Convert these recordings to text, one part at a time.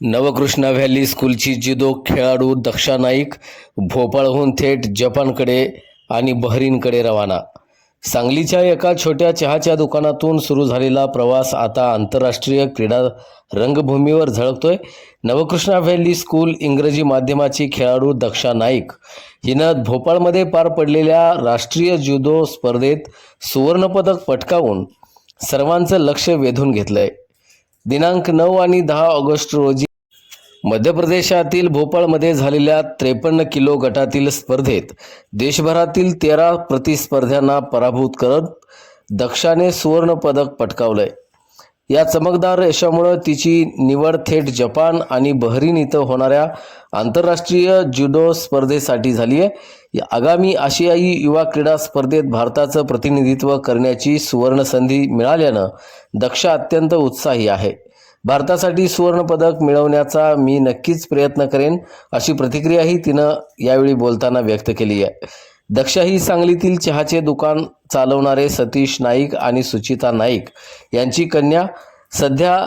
Navkrishna valley स्कूलची Jido खेळाडू दक्षा नाईक भोपाळहून थेट जपानकडे आणि बहरीनकडे रवाना. सांगलीच्या एका छोट्या चहाच्या दुकानातून सुरू झालेला प्रवास आता आंतरराष्ट्रीय क्रीडा रंगभूमीवर झळकतोय. नवकृष्णा व्हॅली स्कूल इंग्रजी माध्यमाची खेळाडू दक्षा नाईक हिनं भोपाळमध्ये पार पडलेल्या राष्ट्रीय जुदो स्पर्धेत सुवर्णपदक पटकावून सर्वांचं लक्ष वेधून घेतलंय. दिनांक नऊ आणि दहा ऑगस्ट रोजी मध्य प्रदेशातील भोपाळमध्ये झालेल्या त्रेपन्न किलो गटातील स्पर्धेत देशभरातील तेरा प्रतिस्पर्ध्यांना पराभूत करत दक्षाने सुवर्ण पदक पटकावलंय. या चमकदार यशामुळं तिची निवड थेट जपान आणि बहरीन इथं होणाऱ्या आंतरराष्ट्रीय जुडो स्पर्धेसाठी झाली आहे आगामी आशियाई युवा क्रीडा स्पर्धेत भारताचं प्रतिनिधित्व करण्याची सुवर्ण संधी मिळाल्यानं दक्षा अत्यंत उत्साही आहे. भारतासाठी सुवर्ण पदक मिळवण्याचा मी नक्कीच प्रयत्न करेन अशी प्रतिक्रियाही तिनं यावेळी बोलताना व्यक्त केली आहे. दक्षा ही सांगलीतील चहाचे दुकान चालवणारे सतीश नाईक आणि सुचिता नाईक यांची कन्या सध्या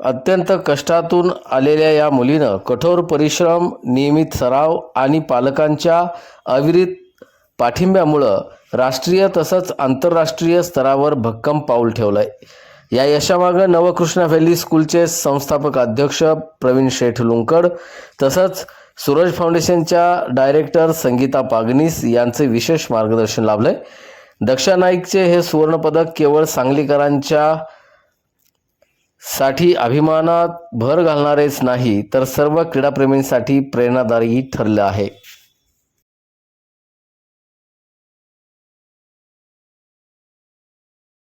अत्यंत कष्टातून आलेल्या या मुलीनं कठोर परिश्रम नियमित सराव आणि पालकांच्या अविरित पाठिंब्यामुळं राष्ट्रीय तसंच आंतरराष्ट्रीय स्तरावर भक्कम पाऊल ठेवलं आहे या यशामागं नवकृष्ण व्हॅली स्कूलचे संस्थापक अध्यक्ष प्रवीण शेठ लुंकड तसंच सूरज फाउंडेशनच्या डायरेक्टर संगीता पागनीस यांचे विशेष मार्गदर्शन लाभलंय. दक्षा नाईकचे हे सुवर्णपदक केवळ सांगलीकरांच्या साठी अभिमानात भर घालणारेच नाही तर सर्व क्रीडाप्रेमींसाठी प्रेरणादायी ठरलं आहे.